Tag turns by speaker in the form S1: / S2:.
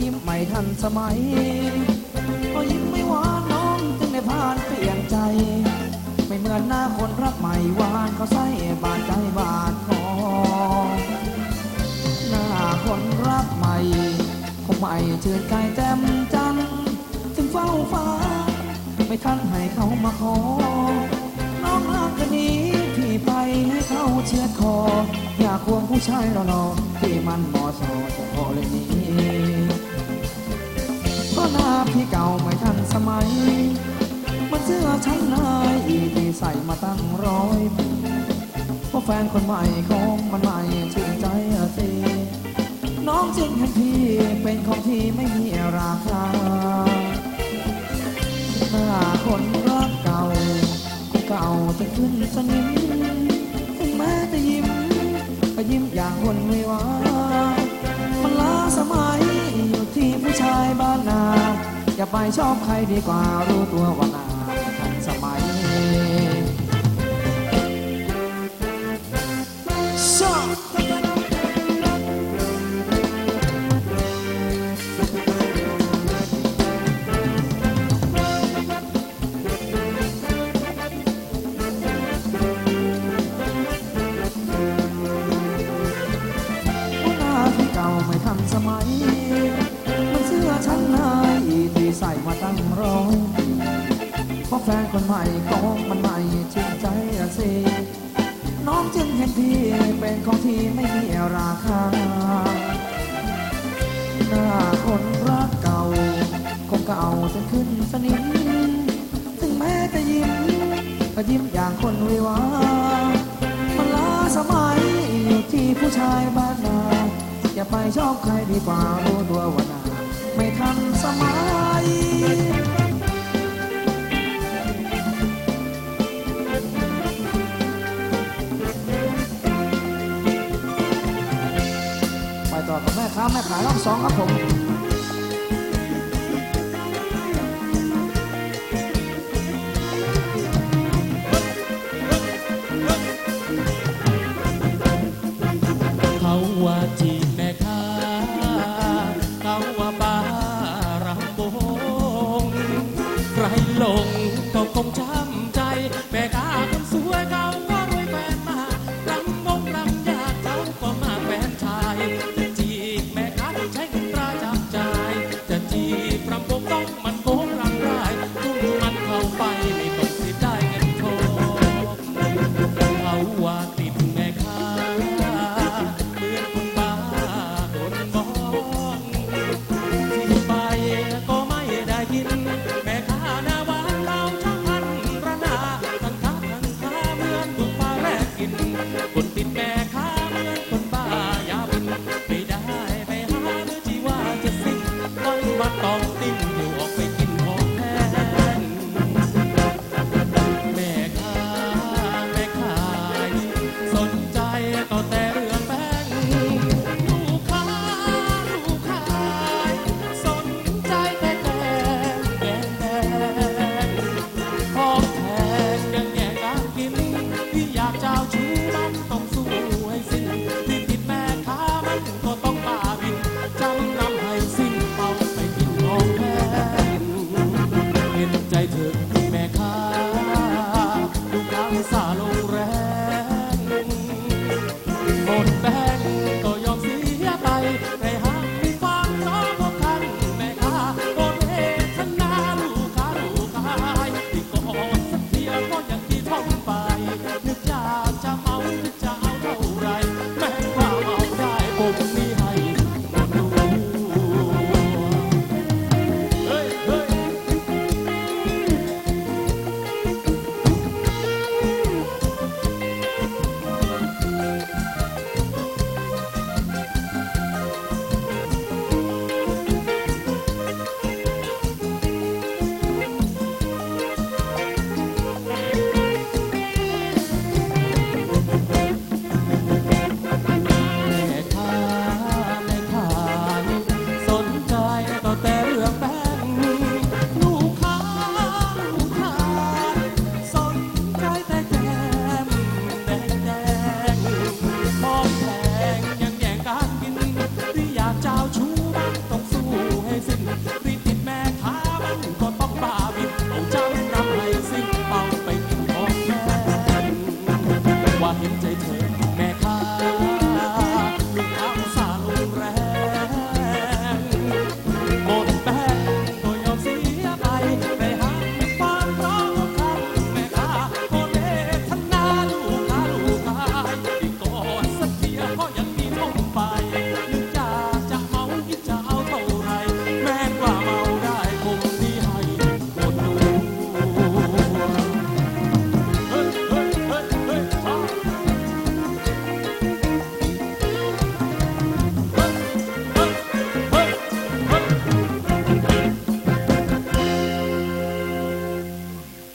S1: ยิ้มไม่ทันสมัยพอยิ้มไม่หวานน้องจึงได้ผ่านเปลี่ยนใจ ไม่เหมือนหน้าคนรักใหม่หวานเขาใส่บาดใจบาดคอหน้าคนรักใหม่คงไม่ชื่นใจแจ่มจันทร์จึงเฝ้าฟ้า ไม่ทันให้เขามาขอ น้องรักกันนี้พี่ไปให้เขาเชือดคอ อยากควงผู้ชายรอๆที่มันหมอสอจะพอเลยนี้ พี่เก่าไม่ทันสมัย มันเสื้อชั้นในที่ใส่มาตั้งร้อยปีเพราะแฟนคนใหม่ของมันใหม่ชื่นใจสิน้องจึงเห็นพี่เป็นของที่ไม่มีราคาหน้าคนรักเก่าคนเก่าจะขึ้นสนิมถึงแม้จะยิ้มก็ยิ้มอย่างคนไม่ว่ามันล้าสมัยอยู่ที่ผู้ชายบ้านนา อย่าไปชอบใครดีกว่ารู้ตัวว่าหนาทันสมัย องจึงเห็นพี่เป็นของที่ไม่มีราคา หน้าคนรักเก่า คงเก่าจนขึ้นสนิมถึงแม้จะยิ้ม ก็ยิ้มอย่างคนวิวามันล้าสมัยอยู่ที่ผู้ชายบ้านนา อย่าไปชอบใครดีกว่ารู้ตัวว่านาไม่ทันสมัยายรอบสองครับผม
S2: เขาว่าจี